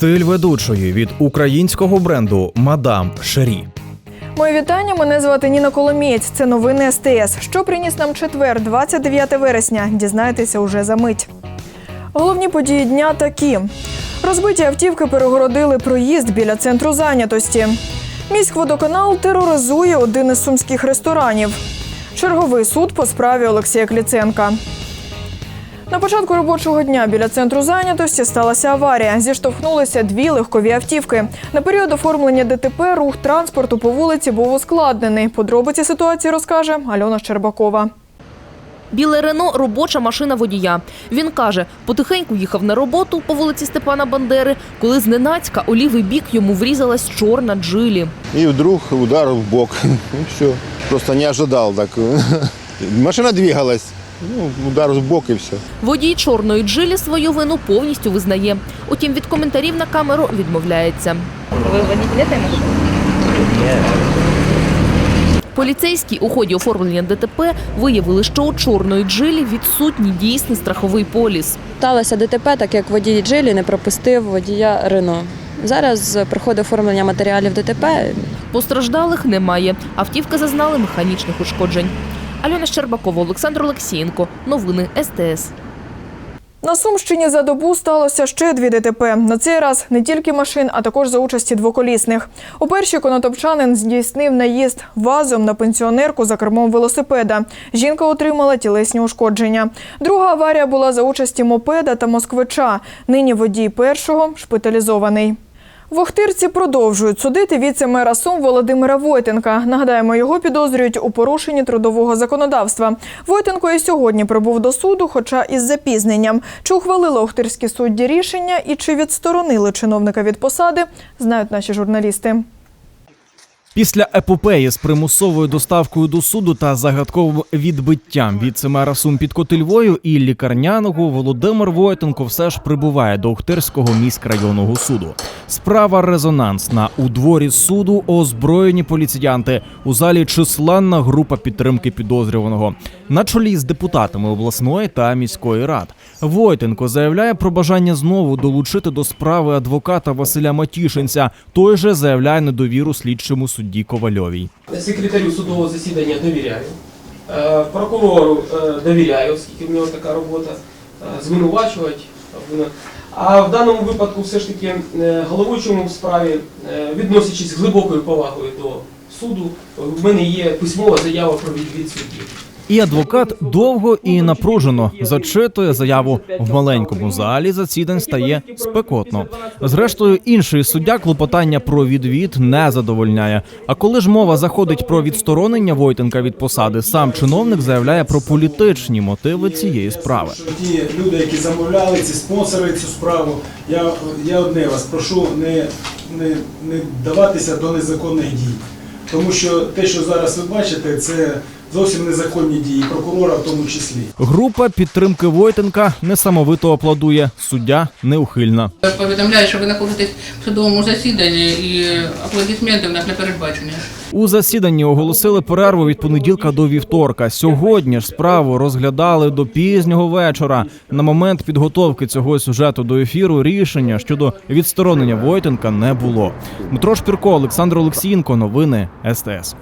Стиль ведучої від українського бренду Мадам Шері. Мої вітання. Мене звати Ніна Коломієць. Це новини СТС. Що приніс нам четвер, 29 вересня. Дізнаєтеся уже за мить. Головні події дня такі: розбиті автівки перегородили проїзд біля центру зайнятості. Міськводоканал тероризує один із сумських ресторанів. Черговий суд по справі Олексія Кліценка. На початку робочого дня біля центру зайнятості сталася аварія. Зіштовхнулися дві легкові автівки. На період оформлення ДТП рух транспорту по вулиці був ускладнений. Подробиці ситуації розкаже Альона Щербакова. Біле Рено робоча машина водія. Він каже, потихеньку їхав на роботу по вулиці Степана Бандери, коли зненацька у лівий бік йому врізалась чорна джилі. И вдруг удар в бок. И все. Просто не ожидал так. Машина двигалась. Ну, удар в бок и все. Водій чорної джилі свою вину повністю визнає. Утім, від коментарів на камеру відмовляється. Ви водитель этой? Поліцейські у ході оформлення ДТП виявили, що у чорної джилі відсутній дійсний страховий поліс. Сталося ДТП, так як водій Джилі не пропустив водія Рено. Зараз проходить оформлення матеріалів ДТП. Постраждалих немає. Автівки зазнали механічних ушкоджень. Альона Щербакова, Олександр Олексієнко. Новини СТС. На Сумщині за добу сталося ще дві ДТП. На цей раз не тільки машин, а також за участі двоколісних. У першій конотопчанин здійснив наїзд вазом на пенсіонерку за кермом велосипеда. Жінка отримала тілесні ушкодження. Друга аварія була за участі мопеда та москвича. Нині водій першого шпиталізований. В Охтирці продовжують судити віце-мера Сум Володимира Войтенка. Нагадаємо, його підозрюють у порушенні трудового законодавства. Войтенко і сьогодні прибув до суду, хоча із запізненням. Чи ухвалили охтирські судді рішення і чи відсторонили чиновника від посади, знають наші журналісти. Після епопеї з примусовою доставкою до суду та загадковим відбиттям віце-мера Сум під Котельвою і лікарняного Володимир Войтенко все ж прибуває до Охтирського міськрайонного суду. Справа резонансна. У дворі суду озброєні поліціянти. У залі численна група підтримки підозрюваного на чолі з депутатами обласної та міської рад. Войтенко заявляє про бажання знову долучити до справи адвоката Василя Матішинця. Той же заявляє недовіру слідчому судді Ковальовій. Секретарю судового засідання довіряю. Е, Прокурору е, довіряю, оскільки в нього така робота е, звинувачувати. А в даному випадку все ж таки головуючому в справі, відносячись з глибокою повагою до суду, в мене є письмова заява про відвід судді. І адвокат довго і напружено зачитує заяву в маленькому залі. Засідань стає спекотно. Зрештою, інший суддя клопотання про відвід не задовольняє. А коли ж мова заходить про відсторонення Войтенка від посади, сам чиновник заявляє про політичні мотиви цієї справи. Ті люди, які замовляли, ці спонсори цю справу, я, я одне вас прошу не, не, не даватися до незаконних дій. Тому що те, що зараз ви бачите, це зовсім незаконні дії, прокурора в тому числі. Група підтримки Войтенка несамовито аплодує. Суддя неухильна. Повідомляю, що ви знаходитесь в судовому засіданні і аплодисменти в нас не передбачені. У засіданні оголосили перерву від понеділка до вівторка. Сьогодні ж справу розглядали до пізнього вечора. На момент підготовки цього сюжету до ефіру рішення щодо відсторонення Войтенка не було. Дмитро Шпірко, Олександр Олексієнко. Новини СТС.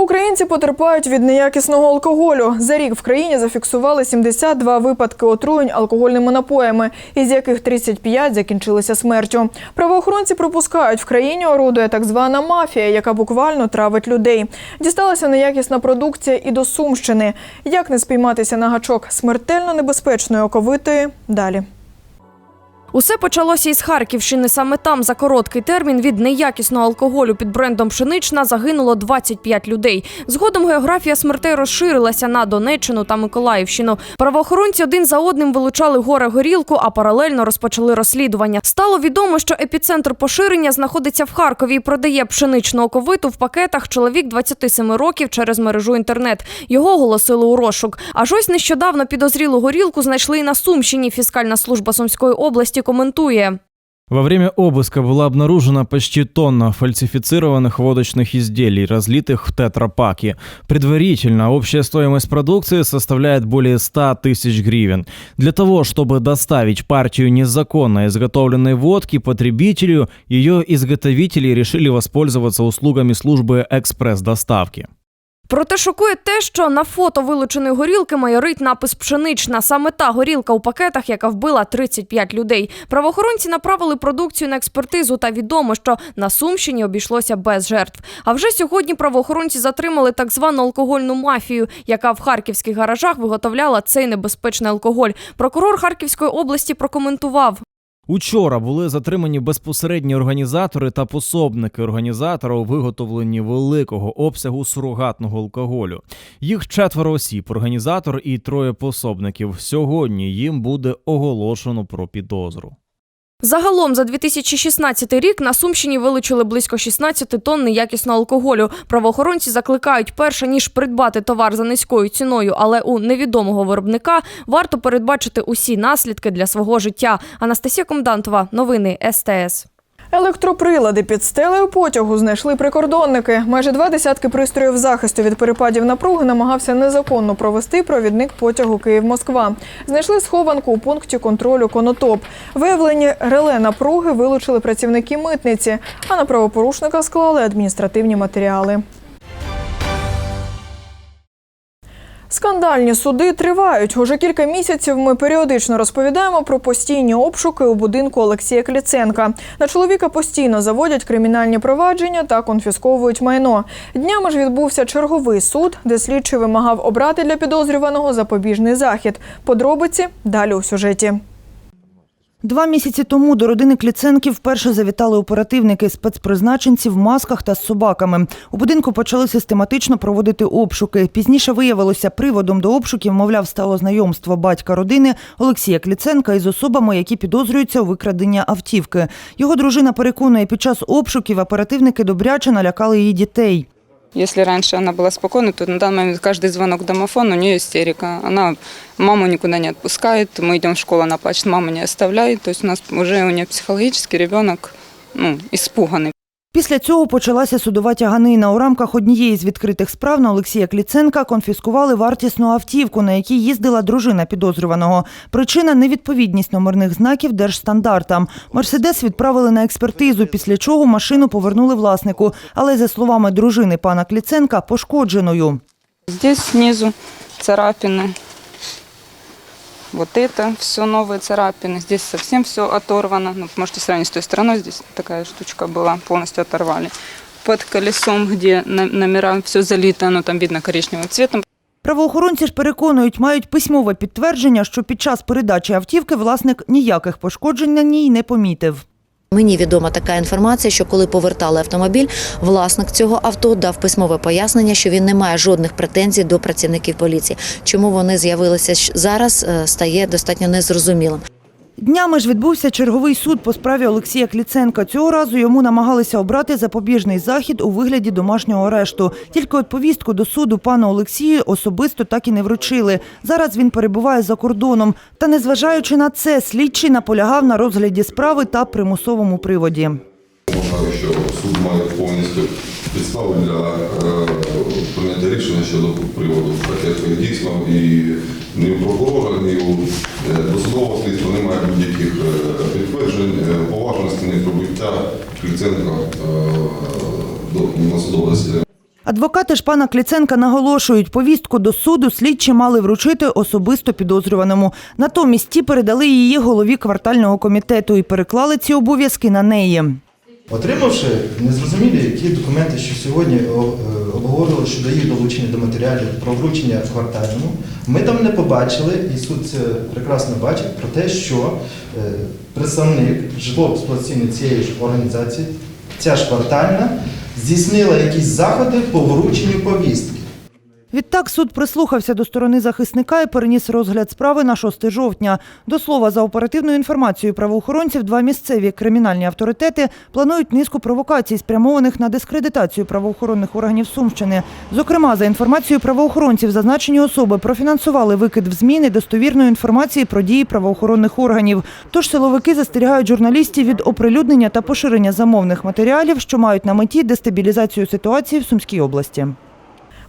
Українці потерпають від неякісного алкоголю. За рік в країні зафіксували 72 випадки отруєнь алкогольними напоями, із яких 35 закінчилися смертю. Правоохоронці припускають, в країні орудує так звана мафія, яка буквально травить людей. Дісталася неякісна продукція і до Сумщини. Як не спійматися на гачок смертельно небезпечної оковитої? Далі. Усе почалося із Харківщини. Саме там за короткий термін від неякісного алкоголю під брендом пшенична загинуло 25 людей. Згодом географія смертей розширилася на Донеччину та Миколаївщину. Правоохоронці один за одним вилучали горе горілку, а паралельно розпочали розслідування. Стало відомо, що епіцентр поширення знаходиться в Харкові і продає пшеничну оковиту в пакетах чоловік 27 років через мережу інтернет. Його оголосили у розшук. Аж ось нещодавно підозрілу горілку знайшли і на Сумщині. Фіскальна служба Сумської області коментує. Во время обыска была обнаружена почти тонна фальсифицированных водочных изделий, разлитых в тетрапаки. Предварительно общая стоимость продукции составляет более 100 тысяч гривен. Для того, чтобы доставить партию незаконно изготовленной водки потребителю, ее изготовители решили воспользоваться услугами службы экспресс-доставки. Проте шокує те, що на фото вилученої горілки майорить напис пшенична. Саме та горілка у пакетах, яка вбила 35 людей. Правоохоронці направили продукцію на експертизу, та відомо, що на Сумщині обійшлося без жертв. А вже сьогодні правоохоронці затримали так звану алкогольну мафію, яка в харківських гаражах виготовляла цей небезпечний алкоголь. Прокурор Харківської області прокоментував. Учора були затримані безпосередні організатори та пособники організатора у виготовленні великого обсягу сурогатного алкоголю. Їх четверо осіб, організатор і троє пособників. Сьогодні їм буде оголошено про підозру. Загалом за 2016 рік на Сумщині вилучили близько 16 тонн неякісного алкоголю. Правоохоронці закликають перше ніж придбати товар за низькою ціною, але у невідомого виробника варто передбачити усі наслідки для свого життя. Анастасія Комдантова, новини СТС. Електроприлади під стелею потягу знайшли прикордонники. Майже два десятки пристроїв захисту від перепадів напруги намагався незаконно провести провідник потягу Київ-Москва. Знайшли схованку у пункті контролю Конотоп. Виявлені реле напруги вилучили працівники митниці, а на правопорушника склали адміністративні матеріали. Скандальні суди тривають. Уже кілька місяців ми періодично розповідаємо про постійні обшуки у будинку Олексія Кліценка. На чоловіка постійно заводять кримінальні провадження та конфісковують майно. Днями ж відбувся черговий суд, де слідчий вимагав обрати для підозрюваного запобіжний захід. Подробиці далі у сюжеті. Два місяці тому до родини Кліценків вперше завітали оперативники спецпризначенці в масках та з собаками. У будинку почали систематично проводити обшуки. Пізніше виявилося, приводом до обшуків, мовляв, стало знайомство батька родини Олексія Кліценка із особами, які підозрюються у викраденні автівки. Його дружина переконує, під час обшуків оперативники добряче налякали її дітей. Если раньше она была спокойна, то на данный момент каждый звонок в домофон, у нее истерика. Она маму никуда не отпускает, мы идем в школу, она плачет, мама не оставляет. То есть у нас уже у нее психологически ребенок ну, испуганный. Після цього почалася судова тяганина. У рамках однієї з відкритих справ на Олексія Кліценка конфіскували вартісну автівку, на якій їздила дружина підозрюваного. Причина невідповідність номерних знаків держстандартам. Мерседес відправили на експертизу, після чого машину повернули власнику. Але за словами дружини пана Кліценка, пошкодженою. Здесь снизу царапины. Вот это все новые царапины. Здесь совсем все оторвано. Ну, можете сравнить с той стороной. Здесь такая штучка была, полностью оторвали. Под колесом, где на- номера все залито, оно там видно коричневым цветом. Правоохоронці ж переконують, мають письмове підтвердження, що під час передачі автівки власник ніяких пошкоджень на ній не помітив. Мені відома така інформація, що коли повертали автомобіль, власник цього авто дав письмове пояснення, що він не має жодних претензій до працівників поліції. Чому вони з'явилися зараз, е, стає достатньо незрозумілим. Днями ж відбувся черговий суд по справі Олексія Кліценка. Цього разу йому намагалися обрати запобіжний захід у вигляді домашнього арешту. Тільки от повістку до суду пану Олексію особисто так і не вручили. Зараз він перебуває за кордоном. Та незважаючи на це, слідчий наполягав на розгляді справи та примусовому приводі. Вважаю, що суд має повністю підстави для прийняття рішення щодо приводу. Як дійсно і ні у прокурора, ні у е, досудового слідства немає будь-яких е, підтверджень е, поважності, ні прибуття Кліценка до судове засідання. Адвокати ж пана Кліценка наголошують, повістку до суду слідчі мали вручити особисто підозрюваному. Натомість ті передали її голові квартального комітету і переклали ці обов'язки на неї. Отримавши незрозумілі ті документи, що сьогодні е, обговорили щодо їх долучення до матеріалів про вручення квартальному, ми там не побачили, і суд це прекрасно бачить, про те, що е, представник житлово-експлуатаційної цієї ж організації, ця ж квартальна, здійснила якісь заходи по врученню повістки. Відтак суд прислухався до сторони захисника і переніс розгляд справи на 6 жовтня. До слова, за оперативною інформацією правоохоронців, два місцеві кримінальні авторитети планують низку провокацій, спрямованих на дискредитацію правоохоронних органів Сумщини. Зокрема, за інформацією правоохоронців, зазначені особи профінансували викид в ЗМІ недостовірної інформації про дії правоохоронних органів. Тож силовики застерігають журналістів від оприлюднення та поширення замовних матеріалів, що мають на меті дестабілізацію ситуації в Сумській області.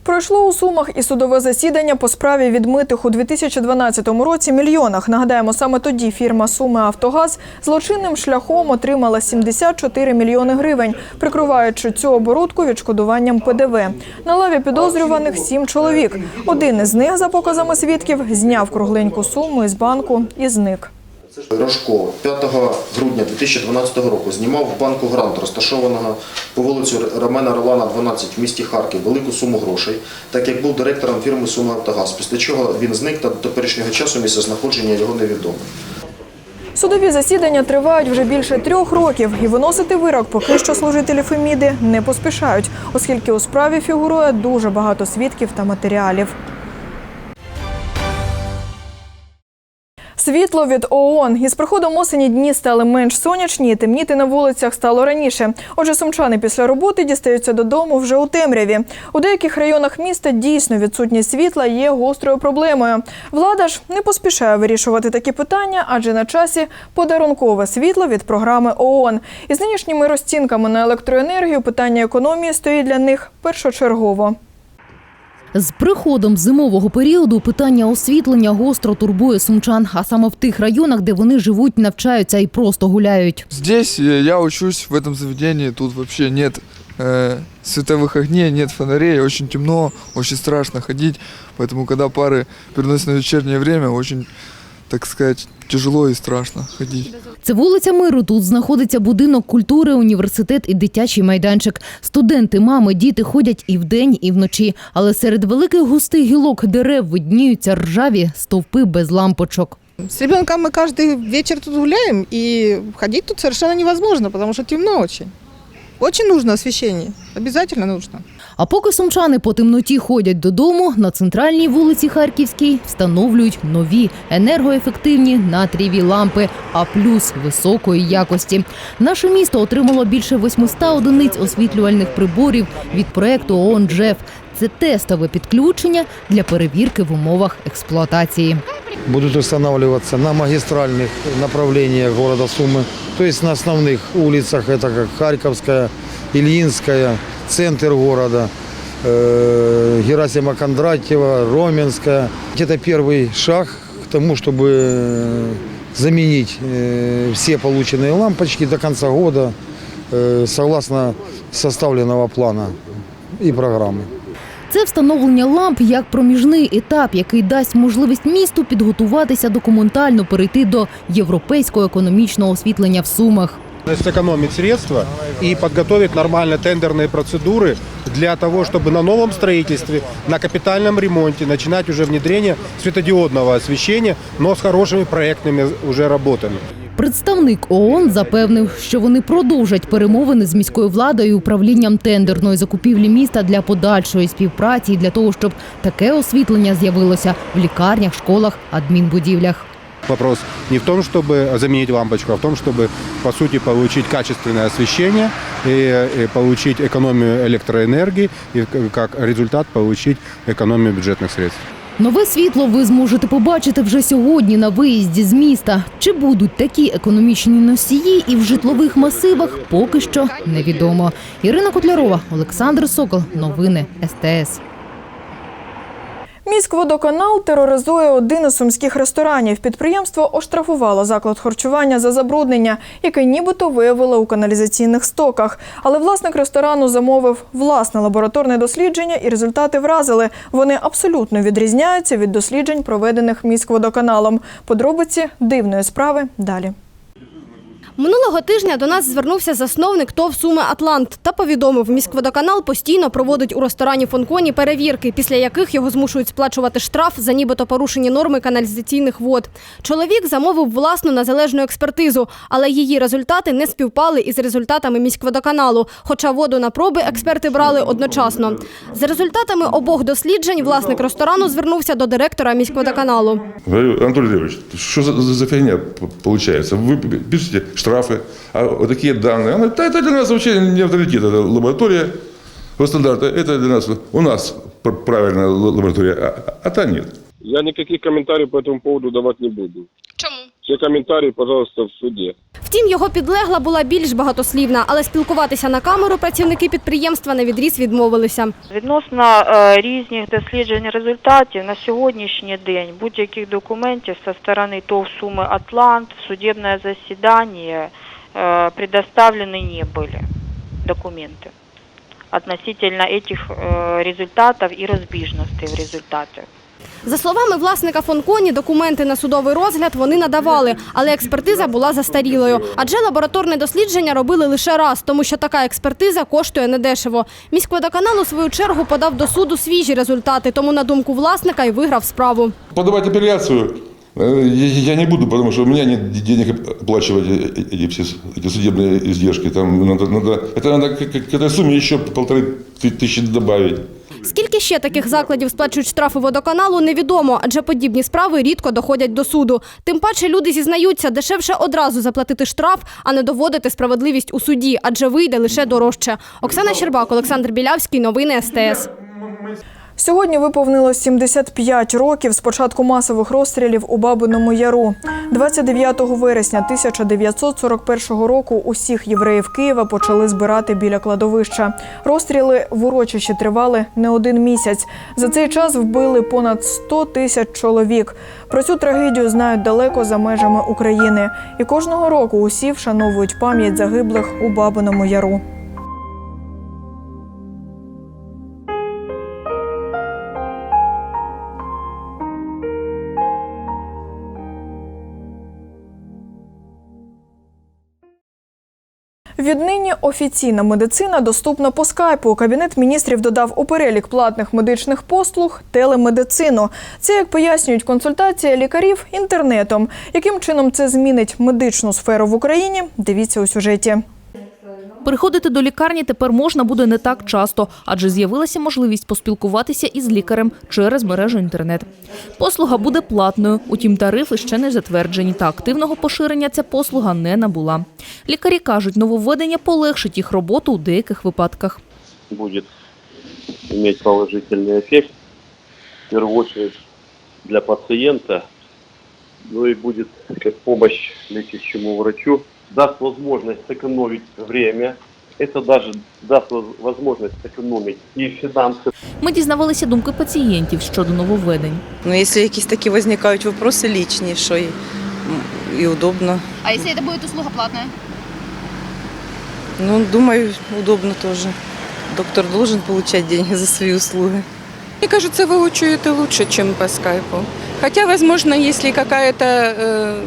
Пройшло у Сумах і судове засідання по справі відмитих у 2012 році мільйонах. Нагадаємо, саме тоді фірма Суми Автогаз злочинним шляхом отримала 74 мільйони гривень, прикриваючи цю оборудку відшкодуванням ПДВ. На лаві підозрюваних сім чоловік. Один із них, за показами свідків, зняв кругленьку суму із банку і зник. Рожко 5 грудня 2012 року знімав в банку Грант, розташованого по вулицю Ромена Ролана, 12 в місті Харків, велику суму грошей, так як був директором фірми Суми Автогаз. Після чого він зник та до теперішнього часу місце знаходження його невідомо. Судові засідання тривають вже більше трьох років, і виносити вирок поки що служителі Феміди не поспішають, оскільки у справі фігурує дуже багато свідків та матеріалів. Світло від ООН. Із приходом осені дні стали менш сонячні, і темніти на вулицях стало раніше. Отже, сумчани після роботи дістаються додому вже у темряві. У деяких районах міста дійсно відсутність світла є гострою проблемою. Влада ж не поспішає вирішувати такі питання, адже на часі подарункове світло від програми ООН. Із нинішніми розцінками на електроенергію питання економії стоїть для них першочергово. З приходом зимового періоду питання освітлення гостро турбує сумчан, а саме в тих районах, де вони живуть, навчаються і просто гуляють. Здесь э, я учусь в этом заведении, тут вообще нет э, световых огней, нет фонарей, очень темно, очень страшно ходить, поэтому когда пары переносят на вечернее время, очень, так сказать, тяжело и страшно ходить. Це вулиця Миру. Тут знаходиться будинок культури, університет і дитячий майданчик. Студенти, мами, діти ходять і вдень, і вночі. Але серед великих густих гілок дерев видніються ржаві стовпи без лампочок. С ребенком мы каждый вечер тут гуляем, и ходить тут совершенно невозможно, потому что темно очень. Очень нужно освещение, обязательно нужно. А поки сумчани по темноті ходять додому, на центральній вулиці Харківській встановлюють нові енергоефективні натрієві лампи, а плюс високої якості. Наше місто отримало більше 800 одиниць освітлювальних приборів від проекту ООН «Джеф». Це тестове підключення для перевірки в умовах експлуатації. будут устанавливаться на магистральных направлениях города Сумы, то есть на основных улицах, это как Харьковская, Ильинская, центр города, э, Герасима Кондратьева, Роменская. Это первый шаг к тому, чтобы э, заменить э, все полученные лампочки до конца года э, согласно составленного плана и программы. Це встановлення ламп як проміжний етап, який дасть можливість місту підготуватися документально перейти до європейського економічного освітлення в Сумах. сэкономить средства и подготовить нормально тендерные процедуры для того, чтобы на новом строительстве, на капитальном ремонте начинать уже внедрение светодиодного освещения, но с хорошими проектными уже работами. Представник ООН запевнив, що вони продовжать перемовини з міською владою і управлінням тендерної закупівлі міста для подальшої співпраці і для того, щоб таке освітлення з'явилося в лікарнях, школах, адмінбудівлях. Вопрос не в том, чтобы заменить лампочку, а в том, чтобы, по сути, получить качественное освещение и, и получить экономию электроэнергии и как результат получить экономию бюджетных средств. Нове світло ви зможете побачити вже сьогодні на виїзді з міста. Чи будуть такі економічні носії і в житлових масивах, поки що невідомо. Ірина Котлярова, Олександр Сокол. Новини СТС. Міськводоканал тероризує один із сумських ресторанів. Підприємство оштрафувало заклад харчування за забруднення, яке нібито виявило у каналізаційних стоках. Але власник ресторану замовив власне лабораторне дослідження, і результати вразили. Вони абсолютно відрізняються від досліджень, проведених міськводоканалом. Подробиці дивної справи далі. Минулого тижня до нас звернувся засновник ТОВ Суми Атлант та повідомив, міськводоканал постійно проводить у ресторані Фонконі перевірки, після яких його змушують сплачувати штраф за нібито порушені норми каналізаційних вод. Чоловік замовив власну незалежну експертизу, але її результати не співпали із результатами міськводоканалу. Хоча воду на проби експерти брали одночасно. За результатами обох досліджень власник ресторану звернувся до директора міськводоканалу. Говорю, Анатолий Леонидович, что за, за п- получается? Вы пишете штрафы, а вот такие данные. Он говорит, да это для нас вообще не авторитет, это лаборатория по стандарту. Это для нас, у нас пр- правильная лаборатория, а, а та нет. Я никаких комментариев по этому поводу давать не буду. Чому? Все комментарии, пожалуйста, в суде. Втім, його підлегла була більш багатослівна, але спілкуватися на камеру працівники підприємства на відріз відмовилися. Відносно е, різних досліджень результатів на сьогоднішній день будь-яких документів со сторони ТОВ Суми Атлант в судебное засідання е, предоставлены не были документы относительно этих е, результатов и розбіжностей в результатах. За словами власника Фонконі, документи на судовий розгляд вони надавали, але експертиза була застарілою. Адже лабораторне дослідження робили лише раз, тому що така експертиза коштує недешево. Міськводоканал у свою чергу подав до суду свіжі результати, тому на думку власника й виграв справу. Подавать апелляцию э, я я не буду, потому что у меня нет денег оплачивать э- эти, все с- эти судебные издержки. Там надо, надо, это надо к, к- к этой сумме еще полторы ты- тысячи добавить. Скільки ще таких закладів сплачують штрафи водоканалу, невідомо, адже подібні справи рідко доходять до суду. Тим паче люди зізнаються, дешевше одразу заплатити штраф, а не доводити справедливість у суді, адже вийде лише дорожче. Оксана Щербак, Олександр Білявський, новини СТС. Сьогодні виповнилось 75 років з початку масових розстрілів у Бабиному Яру. 29 вересня 1941 року усіх євреїв Києва почали збирати біля кладовища. Розстріли в урочищі тривали не один місяць. За цей час вбили понад 100 тисяч чоловік. Про цю трагедію знають далеко за межами України. І кожного року усі вшановують пам'ять загиблих у Бабиному Яру. Віднині офіційна медицина доступна по скайпу. Кабінет міністрів додав у перелік платних медичних послуг телемедицину. Це, як пояснюють, консультація лікарів інтернетом. Яким чином це змінить медичну сферу в Україні? Дивіться у сюжеті. Приходити до лікарні тепер можна буде не так часто, адже з'явилася можливість поспілкуватися із лікарем через мережу інтернет. Послуга буде платною, утім тарифи ще не затверджені та активного поширення ця послуга не набула. Лікарі кажуть, нововведення полегшить їх роботу у деяких випадках. будет иметь положительный эффект, в первую очередь для пациента, ну и будет как помощь лечащему врачу, даст возможность сэкономить время, это даже даст воз- возможность сэкономить и финансы. Ми дізнавалися думки пацієнтів щодо нововведень. Ну, якщо якісь такі виникають вопроси лічні, що і, і удобно. А если это будет услуга платная? Ну, думаю, удобно тоже. Доктор должен получать деньги за свои услуги. Мне кажется, воочию это лучше, чем по скайпу. Хотя, возможно, если какая-то э,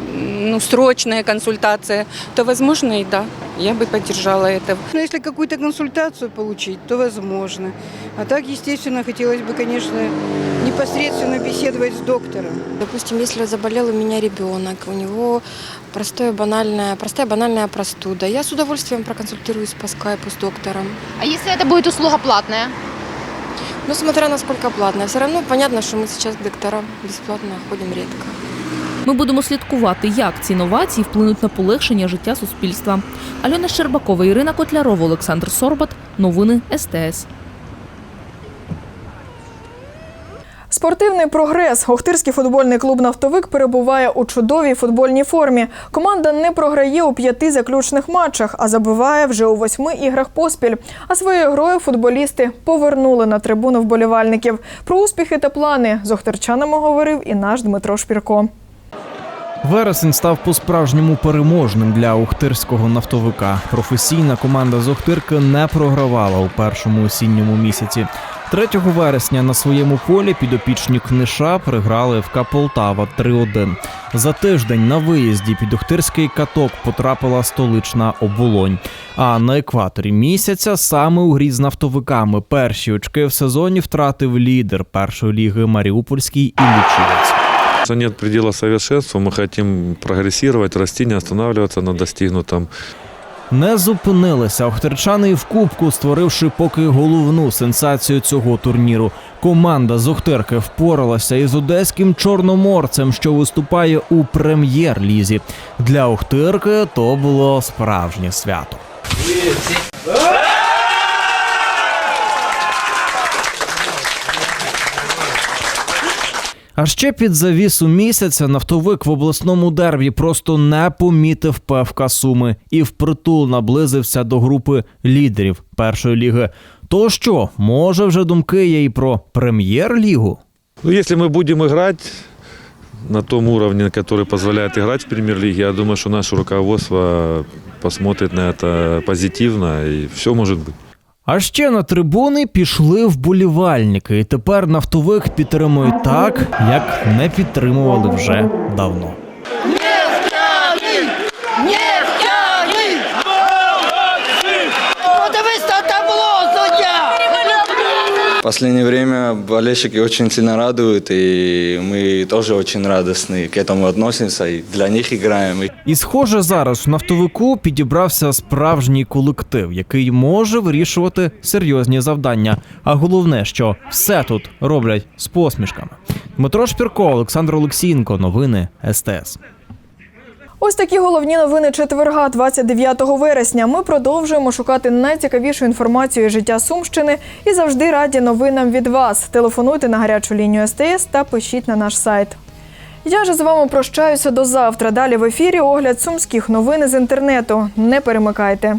ну, срочная консультация, то, возможно, и да, я бы поддержала это. Но если какую-то консультацию получить, то возможно. А так, естественно, хотелось бы, конечно, непосредственно беседовать с доктором. Допустим, если заболел у меня ребенок, у него простое банальная, простая банальная простуда, я с удовольствием проконсультируюсь по скайпу с доктором. А если это будет услуга платная? Ну, смотря насколько платная. Все равно понятно, что мы сейчас к докторам бесплатно ходим редко. Ми будемо слідкувати, як ці новації вплинуть на полегшення життя суспільства. Альона Щербакова, Ірина Котлярова, Олександр Сорбат. Новини СТС. Спортивний прогрес. Охтирський футбольний клуб Нафтовик перебуває у чудовій футбольній формі. Команда не програє у п'яти заключних матчах, а забиває вже у восьми іграх поспіль. А своєю грою футболісти повернули на трибуну вболівальників. Про успіхи та плани з охтирчанами говорив і наш Дмитро Шпірко. Вересень став по-справжньому переможним для Охтирського нафтовика. Професійна команда з Охтирки не програвала у першому осінньому місяці. 3 вересня на своєму полі підопічні книша приграли в Полтава 3-1. За тиждень на виїзді під Охтирський каток потрапила столична оболонь. А на екваторі місяця саме у грі з нафтовиками перші очки в сезоні втратив лідер першої ліги Маріупольський Іллічівець. Нет предела совершенству, мы хотим прогрессировать, расти, не останавливаться на достигнутом. Не зупинилися охтерчани в кубку, створивши поки головну сенсацію цього турніру. Команда з Охтерки впоралася із одеським чорноморцем, що виступає у прем'єр-лізі. Для Охтирки то було справжнє свято. А ще під завісу місяця нафтовик в обласному дербі просто не помітив певка суми і впритул наблизився до групи лідерів першої ліги. То що, може вже думки є і про прем'єр-лігу? Ну, если мы будем играть на том уровне, который позволяет играть в премьер-лиге, я думаю, что наше руководство посмотрит на это позитивно, и все может быть. А ще на трибуни пішли вболівальники, і тепер нафтовик підтримують так, як не підтримували вже давно. Подивись на табло, суддя! В последнее время болельщики очень сильно радуют, и мы тоже очень радостны к этому относимся, и для них играем. И І схоже, зараз в нафтовику підібрався справжній колектив, який може вирішувати серйозні завдання. А головне, що все тут роблять з посмішками. Дмитро Шпірко, Олександр Олексієнко, новини СТС. Ось такі головні новини четверга, 29 вересня. Ми продовжуємо шукати найцікавішу інформацію життя Сумщини і завжди раді новинам від вас. Телефонуйте на гарячу лінію СТС та пишіть на наш сайт. Я ж з вами прощаюся до завтра. Далі в ефірі огляд сумських новин з інтернету. Не перемикайте.